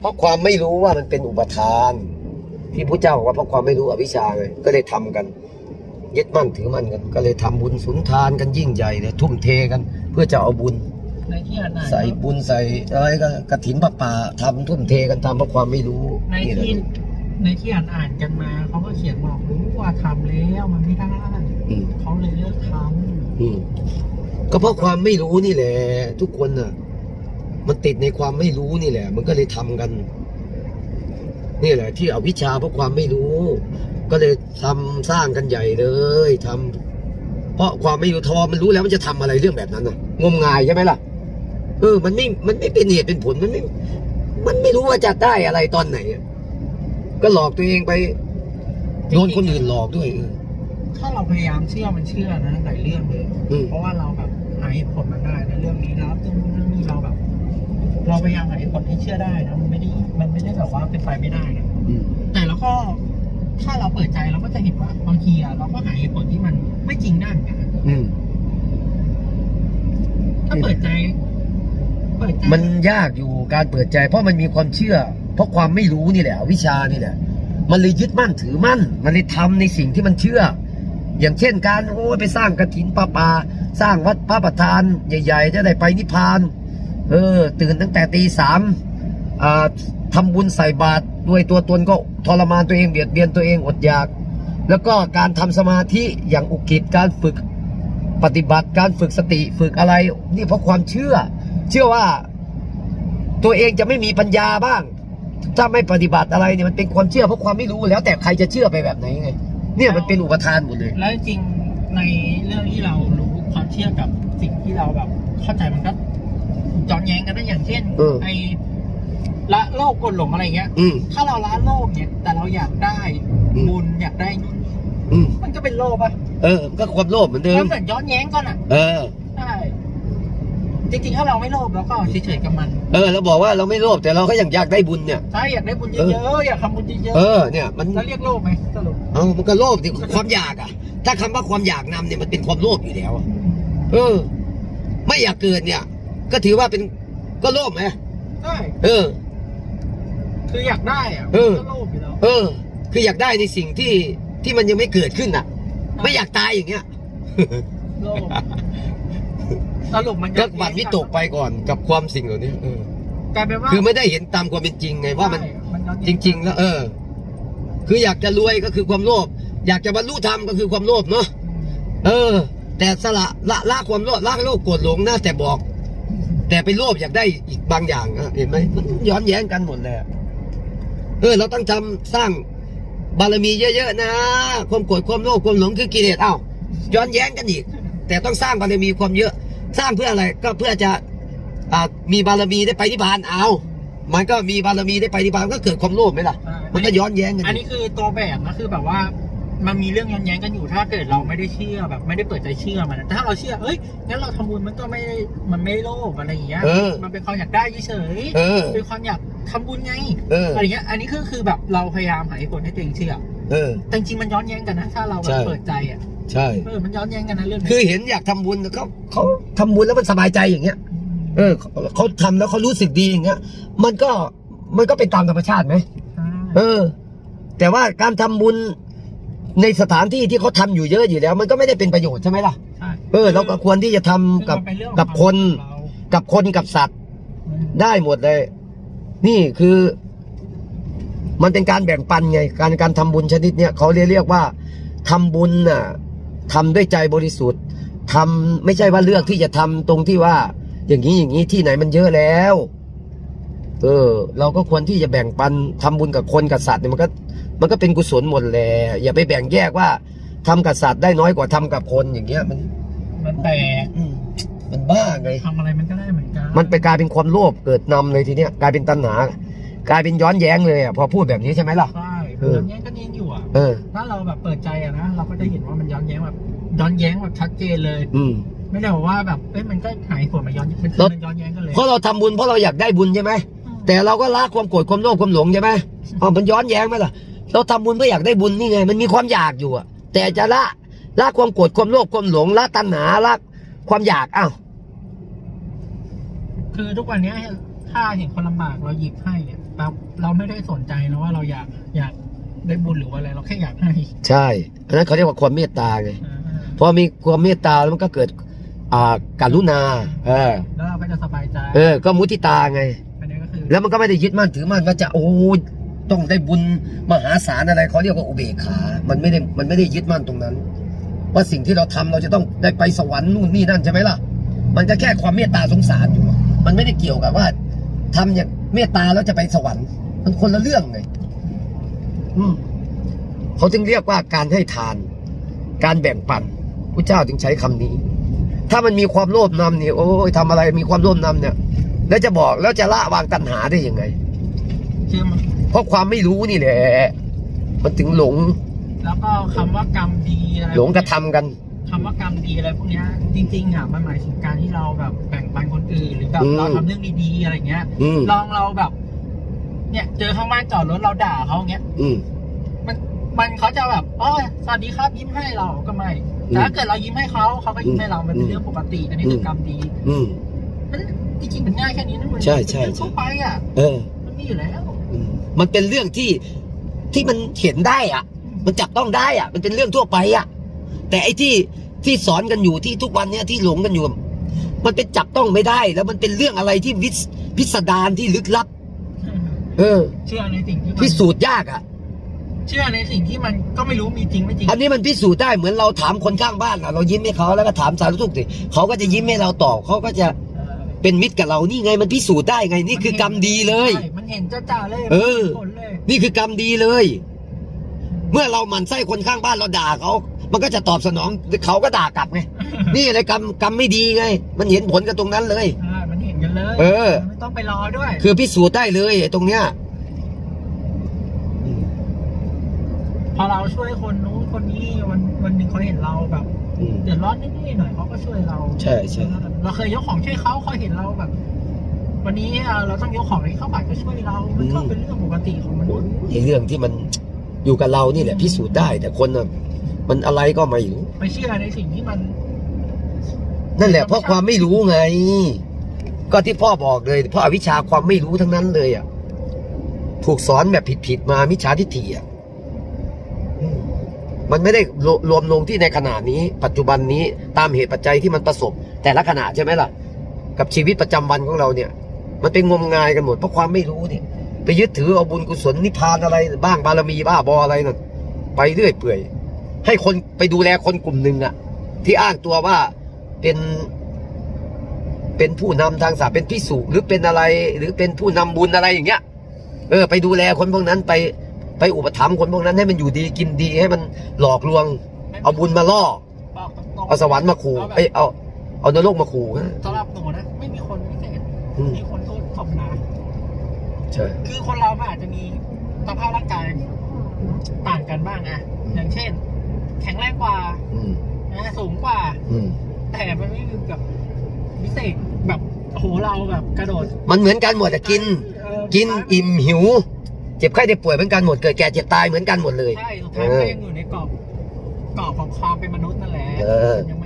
เพราะความไม่รู้ว่ามันเป็นอุปทาน ที่พระเจ้าบอกว่าเพราะความไม่รู้อวิชชาไงก็เลยทำกัน ยึดมั่นถือมั่นกัน ก็เลยทำบุญสุนทานกันยิ่งใหญ่เลยทุ่มเทกัน เพื่อจะเอาบุญในที่อ่านใส่บุญใส่อะไรก็กระถินพระป่าทำทุ่มเทกันทำเพราะความไม่รู้ในนี่แหละที่ในที่อ่านอ่านกันมาเขาก็เขียนบอกรู้ว่าทำแล้วมันไม่ได้อืมเขาเลยเลิกทอืมก็เพราะความไม่รู้นี่แหละทุกคนน่ะ มันติดในความไม่รู้นี่แหละ มันก็เลยทำกัน นี่แหละ ที่เอาวิชาเพราะความไม่รู้ ก็เลยทำสร้างกันใหญ่เลยทำเพราะความไม่รู้ทอมันรู้แล้วมันจะทำอะไรเรื่องแบบนั้นน่ะ งมงายใช่ไหมล่ะ เออ มันไม่ มันไม่เป็นเหตุเป็นผล มันไม่ มันไม่รู้ว่าจะได้อะไรตอนไหนอะก็หลอกตัวเองไปโดนคนอื่นหลอกด้วยเออำถ้าเราพยายามเชื่อมันเชื่อนะหลายเรื่องเลยอืมเพราะว่าเราแบบหาเหตุผลมันได้ในเรื่องนี้แล้วเรื่องนู้นเรื่องนี้เราแบบ เราพยายามหาเหตุผลให้เชื่อได้นะมันไม่ได้มันไม่ได้แบบว่าเป็นไปไม่ได้นะอืมแต่เราก็ถ้าเราเปิดใจเราก็จะเห็นว่าบางทีอะเราก็หาเหตุผลที่มันไม่จริงได้เหมือนกันนะอืมถ้าเปิดใจ เปิดใจมันยากอยู่การเปิดใจ เพราะมันมีความเชื่อ เพราะความไม่รู้นี่แหละอวิชชานี่แหละ มันเลยยึดมั่นถือมั่น มันเลยทำในสิ่งที่มันเชื่อ อย่างเช่นการโอ้ยไปสร้างกระถินปาปาสร้างวัดพระประธาน ใหญ่ ๆ จะได้ไปนิพพาน เออ ตื่นตั้งแต่ตีสามทำบุญใส่บาตรด้วยตัวตนก็ทรมานตัวเองเบียดเบียนตัวเองอดอยาก แล้วก็การทำสมาธิอย่างอุกิจการฝึกปฏิบัติการฝึกสติฝึกอะไร นี่เพราะความเชื่อ เชื่อว่าตัวเองจะไม่มีปัญญาบ้าง ถ้าไม่ปฏิบัติอะไรเนี่ยมันเป็นความเชื่อเพราะความไม่รู้แล้วแต่ใครจะเชื่อไปแบบไหนไงเนี่ยมันเป็นอุปทานหมดเลย แล้วจริงในเรื่องที่เรารู้ความเชื่อกับสิ่งที่เราแบบเข้าใจมันก็ ย้อนแย้งกันได้อย่างเช่นเออไอ้ละโลกกดหลงอะไรเงี้ย อืม ถ้าเราละโลกเนี่ย แต่เราอยากได้อืม บุญอยากได้นู่นนี่อืมมันก็เป็นโลภอะเออมันก็ความโลภเหมือนเดิมัมนเหมือนย้อนแย้งกันอะเออ ใช่จริงๆถ้าเราไม่โลภเราก็เฉยๆกับมันเออเราบอกว่าเราไม่โลภแต่เราก็ยังอยากได้บุญเนี่ย ใช่อยากได้บุญเยเออะๆอยากทำบุญเยอะเออเนี่ยมัน ๆแล้วเรียกโลภไหมสรุปเออมันก็โลภดิความอยากอะ ถ้าคำว่าความอยากนำเนี่ยมันเป็นความโลภอยู่แล้วอะเออ ไม่อยากเกิดเนี่ย ก็ถือว่าเป็นก็โลภไหมใช่เออ คืออยากได้อะเออมันก็โลภอยู่แล้ว เออ คืออยากได้ในสิ่งที่ที่มันยังไม่เกิดขึ้นอะ ไม่อยากตายอย่างเงี้ย โลภสรุปมันก็หวั่นวิตกไปก่อนกับความสิ่งเหล่านี้เออกลายเป็นว่าคือไม่ได้เห็นตามความเป็นจริงไงว่ามัน ใช่มันย้อนจแย้ริง ๆ แล้ว เออ คืออยากจะรวยก็คือความโลภอยากจะบรรลุธรรมก็คือความโลภเนาะ เออ แต่สละละละความโลภละโลภโกรธหลงนะแต่บอก แต่ไปโลภอยากได้อีกบางอย่างอะเห็นไหมมันย้อนแย้งกันหมดเลยอะเออเราต้องทำสร้างบารมีเยอะๆนะความโกรธความโลภความหลงคือกิเลสเอ้าย้อนแย้งกันอีก แต่ต้องสร้างบารมีความเยอะ สร้างเพื่ออะไรก็เพื่อจะอ่ามีบารมีได้ไปนิพพานเอามันก็มีบารมีได้ไปนิพพานก็เกิดความโลภไหมล่ะใช่มันก็ย้อนแย้งกัน อันอีนี้กคือตัวแบบนะคือแบบว่า มันมีเรื่องย้อนแย้งกันอยู่ถ้าเกิดเราไม่ได้เชื่อแบบ ไม่ได้เปิดใจเชื่อมันนะแต่ถ้าเราเชื่อเอ้ยงั้นเราทำบุญมันก็ไม่ได้มันไม่โลภอะไรอย่างเงี้ยเออมันเป็นความอยากได้เฉยเออๆเป็นความอยากทำบุญไงเออ อะไรเงี้ยอันนี้คือคือแบบเราพยายามหาเหตุผลให้ตัวเองเชื่อ เออ แต่จริงๆมันย้อนแย้งกันนะถ้าเราแบใช่ บเปิดใจอะใช่ เออมันย้อนแย้งกันนะเรื่องนี้คือเห็นอยากทำบุญเขาเขาทำบุญแล้วมันสบายใจอย่างเงี้ย เออเขาเขาทำแล้วเขารู้สึกดีอย่างเงี้ย มันก็มันก็เป็นตามธรรมชาติไหม ใช่เออ แต่ว่าการทำบุญ ในสถานที่ที่เขาทำอยู่เยอะอยู่แล้ว มันก็ไม่ได้เป็นประโยชน์ใช่ไหมล่ะ ใช่เออเราก็ควรที่จะทำคือกับมันเป็นเรื่องของกับคนเรากับคนกับสัตว์อืมได้หมดเลย นี่คือ มันเป็นการแบ่งปันไง การการทำบุญชนิดเนี้ยเขาเรียกเรียกว่าทำบุญน่ะทำด้วยใจบริสุทธิ์ทำไม่ใช่ว่าเลือกที่จะทำตรงที่ว่า อย่างนี้อย่างนี้ที่ไหนมันเยอะแล้ว เออ เราก็ควรที่จะแบ่งปันทำบุญกับคนกับสัตว์เนี่ยมันก็ มันก็เป็นกุศลหมดแหละอย่าไปแบ่งแยกว่าทำกับสัตว์ได้น้อยกว่าทำกับคนอย่างเงี้ยมันมันแปลกอืมมันบ้าไงทำอะไรมันก็ได้เหมือนกันมันไปกลายเป็นความโลภเกิดนำเลยทีเนี้ยกลายเป็นตัณหากลายเป็นย้อนแย้งเลยอะพอพูดแบบนี้ใช่ไหมล่ะใช่เออย้อนแย้งกันเองอยู่อะเออถ้าเราแบบเปิดใจอะนะเราก็จะเห็นว่ามันย้อนแย้งแบบย้อนแย้งแบบชัดเจนเลย อืมไม่ได้บอกว่าแบบเอ้ยมันก็หายผลมาย้อนมันคือแล้วมันย้อนแย้งกันเลยเพราะเราทำบุญเพราะเราอยากได้บุญใช่ไหมอืมแต่เราก็ละความโกรธความโลภความหลงใช่ไหมอ๋อมันย้อนแย้งไหมล่ะ เราทำบุญเพื่ออยากได้บุญนี่ไง มันมีความอยากอยู่อะแต่จะละละความโกรธความโลภความหลงละตัณหาละความอยากอ้าวคือทุกวันเนี้ยถ้าเห็นคนลำบากเราหยิบให้เนี่ยแบบเราไม่ได้สนใจนะว่าเราอยากอยากได้บุญหรือว่าอะไรเราแค่อยากให้ใช่อันนั้นเขาเรียกว่าความเมตตาไงอ่าพอมีความเมตตาแล้วมันก็เกิดอ่าการุณา เออ แล้วเราก็จะสบายใจ เออ ก็มุทิตาไงอันนี้ก็คือแล้วมันก็ไม่ได้ยึดมั่นถือมั่นว่าจะโอ้ย ต้องได้บุญมหาศาลอะไรเขาเรียกว่าอุเบกขา มันไม่ได้มันไม่ได้ยึดมั่นตรงนั้น ว่าสิ่งที่เราทำเราจะต้องได้ไปสวรรค์นู่นนี่นั่นใช่ไหมล่ะ มันก็แค่ความเมตตาสงสารอยู่ มันไม่ได้เกี่ยวกับว่าทำอย่างเมตตาแล้วจะไปสวรรค์ มันคนละเรื่องไงอืมเขาจึงเรียกว่าการให้ทาน การแบ่งปันพระเจ้าจึงใช้คำนี้ ถ้ามันมีความโลภนำเนี่ยโอ้ยทำอะไรมีความโลภนำเนี่ย แล้วจะบอกแล้วจะละวางตัณหาได้ยังไงคือมั ราะความไม่รู้นี่แหละ มันถึงหลง แล้วก็คำว่ากรรมดีอะไรหลงกระทำกัน คำว่ากรรมดีอะไรพวกเนี้ยจริงๆอะมันหมายถึงการที่เราแบบแบ่งปันคนอื่นหรือแบบอืม เราทำเรื่องดีๆอะไรเงี้ย อืมลองเราแบบ เนี่ย เจอข้างบ้านจอดรถเราด่าเขาเงี้ย อืม มันมันเขาจะแบบอ๋อสวัสดีครับยิ้มให้เราก็ไม่อืมแต่ถ้าเกิดเรายิ้มให้เขาเขาก็ยิ้มให้เรามันเป็อืนมเรื่องปกติ อันนี้คืออม กรรมดีอืม มันจริงๆมันง่ายแค่นี้นะมันใช่ใช่ เป็นเรื่องทั่วไปอะ เออ มันมีอยู่แล้วอื มมันเป็นเรื่องที่ที่มันเห็นได้อะมันจับต้องได้อะมันเป็นเรื่องทั่วไปอะแต่ไอ้ที่ที่สอนกันอยู่ที่ทุกวันเนี้ยที่หลงกันอยู่ มันเป็นจับต้องไม่ได้ แล้วมันเป็นเรื่องอะไรที่วิสพิสดารที่ลึกลับ เออ เชื่อในสิ่งที่มันพิสูจน์ยากอะ เชื่อในสิ่งที่มันก็ไม่รู้มีจริงไม่จริงอันนี้มันพิสูจน์ได้เหมือนเราถามคนข้างบ้านอะเรายิ้มให้เขาแล้วก็ถามสารทุกข์ดิเขาก็จะยิ้มให้เราตอบเขาก็จะ เออเป็นมิตรกับเรานี่ไงมันพิสูจน์ได้ไงนี่คือกรรมดีเลย ใช่มันเห็นจ้าๆเลยเออผลเลยนี่คือกรรมดีเลย เมื่อเราหมั่นไส้คนข้างบ้านเราด่าเขา มันก็จะตอบสนองเขาก็ด่ากลับไง นี่อะไรกรรมกรรมไม่ดีไง มันเห็นผลกันตรงนั้นเลยใช่มันเห็นกันเลยเออ มันไม่ต้องไปรอด้วยคือพิสูจน์ได้เลยไอ้ตรงเนี้ย พอเราช่วยคนนู้นคนนี้วันวันหนึ่งเขาเห็นเราแบบ อืม เดือดร้อนนิดๆหน่อยเขาก็ช่วยเราใช่ใช่ เราเคยยกของช่วยเขาเขาเห็นเราแบบ วันนี้เอ่อเราต้องยกของให้เขาฝากจะช่วยเรา มันก็เป็นเรื่องปกติของมนุษย์ไอ้เรื่องที่มันอยู่กับเรานี่แหละพิสูจน์ได้ แต่คนน่ะมันอะไรก็ไม่รู้ไม่เชื่อในสิ่งที่มัน นั่นแหละเพราะความไม่รู้ไง ก็ที่พ่อบอกเลย เพราะอวิชชาความไม่รู้ทั้งนั้นเลยอะถูกสอนแบบผิดๆมามิจฉาทิฏฐิอะอืมมันไม่ได้รวรวมลงที่ในขณะนี้ ปัจจุบันนี้ตามเหตุปัจจัยที่มันประสบ แต่ละขณะใช่ไหมล่ะ กับชีวิตประจำวันของเราเนี่ย มันเป็นงมงายกันหมดเพราะความไม่รู้เนี่ย ไปยึดถือเอาบุญกุศลนิพพานอะไรบ้างบารมีบ้าบออะไรนั่นไปเรื่อยเปื่อย ให้คนไปดูแลคนกลุ่มหนึ่งอะที่อ้างตัวว่าเป็นเป็นผู้นำทางศาสตร์เป็นพิสุหรือเป็นอะไร หรือเป็นผู้นำบุญอะไรอย่างเงี้ย เออ ไปดูแลคนพวกนั้นไปไปอุปถัมภ์คนพวกนั้นให้มันอยู่ดีกินดีให้มันหลอกลวง เอาบุญมาล่อ เอาสวรรค์มาขู่เอาแบบเอ้ย เอาเอานรกมาขู่นะสำหรับหนูนะ ไม่มีคนพิเศษอืมมีคนโทษธรรมดาใช่ คือคนเรามันอาจจะมีสภาพร่างกายต่างกันบ้างอะอย่างเช่น แข็งแรงกว่าอืมนะสูงกว่าอืมแต่มันไม่มีแบบพิเศษแบบโอ้โหเราแบบกระโดด มันเหมือนกันหมดอะกินเออกินอิ่มหิว เจ็บไข้ได้ป่วยเหมือนกันหมดเกิดแก่เจ็บตายเหมือนกันหมดเลยใช่สุดท้ายมันก็ยังอยู่ในกรอบกรอบของความเป็นมนุษย์นั่นแหละเออมันยังไม่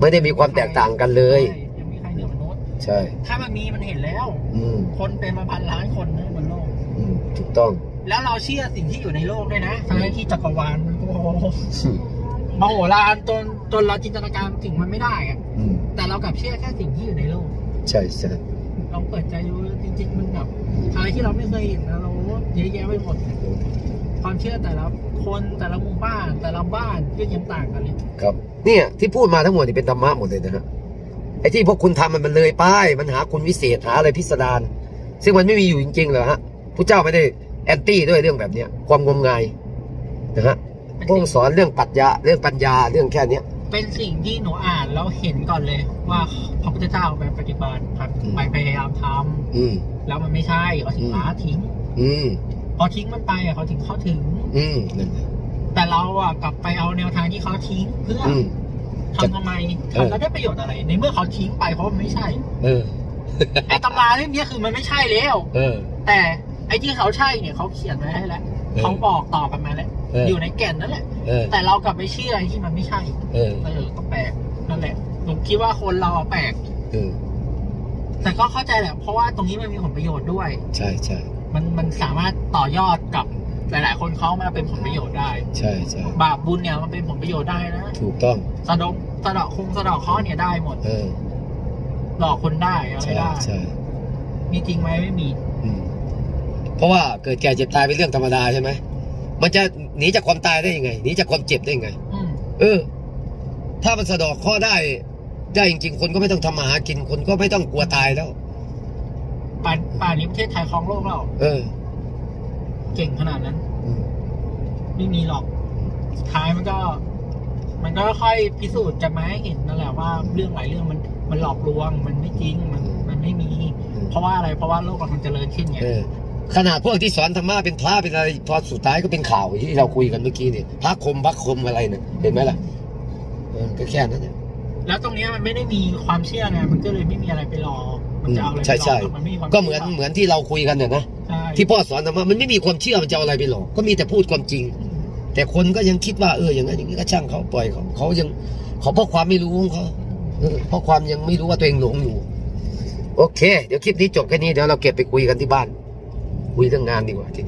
ได้แบบเหนือมนุษย์ไม่ได้มีความแตกต่างกันเลย ใช่ยังมีใครเหนือมนุษย์ ใช่ ถ้ามันมีมันเห็นแล้ว อืมคนเป็นมาพันล้านคนนะบนโลก อืมถูกต้อง แล้วเราเชื่อสิ่งที่อยู่ในโลกด้วยนะทั้งที่จักรวาลมันโอ้โหมโหฬารจนจนเราจินตนาการถึงมันไม่ได้อะอืมแต่เรากลับเชื่อแค่สิ่งที่อยู่ในโลก ใช่ใช่ลองเปิดใจดูจริงๆมันแบบอะไรที่เราไม่เคยเห็นนะเราเยอะแยะไปหมด ความเชื่อแต่ละคนแต่ละหมู่บ้านแต่ละบ้านก็ยังต่างกันเลยครับ เนี่ยที่พูดมาทั้งหมดนี่เป็นธรรมะหมดเลยนะฮะไอ้ที่พวกคุณทำมันมันเลยป้าย มันหาคุณวิเศษหาอะไรพิสดารซึ่งมันไม่มีอยู่จริงๆเหรอฮะพระเจ้าไม่ได้แอนตี้ด้วยเรื่องแบบเนี้ยความงมงายนะฮะพระองค์สอนเรื่องปรัชญาเรื่องปัญญาเรื่องแค่เนี้ยเป็นสิ่งที่หนูอ่านแล้วเห็นก่อนเลย ว่าพระพุทธเจ้าไปปฏิบัติครับอืมไปพยายามทอืมำแล้วมันไม่ใช่เขาถึงอืมละทิ้ง อืม พอทิ้งมันไปอะเขาถึงเข้าถึง อืมนั่นแหละแต่เราอะกลับไปเอาแนวทางที่เขาทิ้งเพื่อออืมทำทำไมเออทำแล้วได้ประโยชน์อะไร ในเมื่อเขาทิ้งไปเพราะมันไม่ใช่เออ ไอ้ตำราเล่มเนี้ยคือมันไม่ใช่แล้ว เออ แต่ไอ้ที่เขาใช่เนี่ยเขาเขียนไว้ให้แล้วเออ เขาบอกต่อกันมาแล้วเออ อยู่ในแก่นนั่นแหละ เออ แต่เรากลับไปเชื่อไอ้ที่มันไม่ใช่เออ เออก็แปลกนั่นแหละผมคิดว่าคนเราอะแปลก เออ แต่ก็เข้าใจแหละ เพราะว่าตรงนี้มันมีผลประโยชน์ด้วย ใช่ใช่ มันมันสามารถต่อยอดกับหลาย ๆ คนเขามาเป็นผลประโยชน์ได้ ใช่ใช่บาปบุญเนี่ยมันเป็นผลประโยชน์ได้นะถูกต้องสะดอกสะเดอกคงสะเดอกเคราะห์เนี่ยได้หมด เออ หลอกคนได้อะไรใช่ได้ใช่มีจริงไหมไม่มี อืมเพราะว่าเกิดแก่เจ็บตายเป็นเรื่องธรรมดาใช่ไหมมันจะหนีจากความตายได้ยังไงหนีจากความเจ็บได้ยังไง อืมเออ ถ้ามันสะดอกข้อได้ ได้จริงๆ คนก็ไม่ต้องทำมาหากิน คนก็ไม่ต้องกลัวตายแล้ว ป่านป่านนี้ประเทศไทยครองโลกแล้วเออ เก่งขนาดนั้น อืมไม่มีหรอกสุดท้ายมันก็ มันก็ค่อยพิสูจน์จะมาให้เห็นนั่นแหละว่าเรื่องหลายเรื่องมันมันหลอกลวงมันไม่จริงมันมันไม่มี เพราะว่าอะไรเพราะว่าโลกกำลังเจริญขึ้นไงเออขนาดพวกที่สอนธรรมะเป็นพระเป็นอะไรพอสุดท้ายก็เป็นข่าวที่เราคุยกันเมื่อกี้เนี่ยพระคมพระคมอะไรเนี่ยเห็นไหมล่ะเออก็แค่นั้นเนี่ยแล้วตรงเนี้ยมันไม่ได้มีความเชื่อไงมันก็เลยไม่มีอะไรไปหลอกมัน จะเอาอะไรไปใช่หลใช่อกมันไม่มีความก็เหมือนเหมือนที่เราคุยกันเนี่ยนะใช่ที่พ่อสอนธรรมะมันไม่มีความเชื่อมันจะเอาอะไรไปหลอกก็มีแต่พูดความจริง แต่คนก็ยังคิดว่าเอออย่างนั้นอย่างนี้ก็ช่างเขาปล่อยเขาเขายังเขาเพราะความไม่รู้ของเขาเออเพราะความยังไม่รู้ว่าตัวเองหลงอยู่ โอเค เดี๋ยวคลิปนี้จบแค่นี้เดี๋ยวเราเก็บไปคุยกันที่บ้าน คุยเรื่องงานดีกว่าทีนี้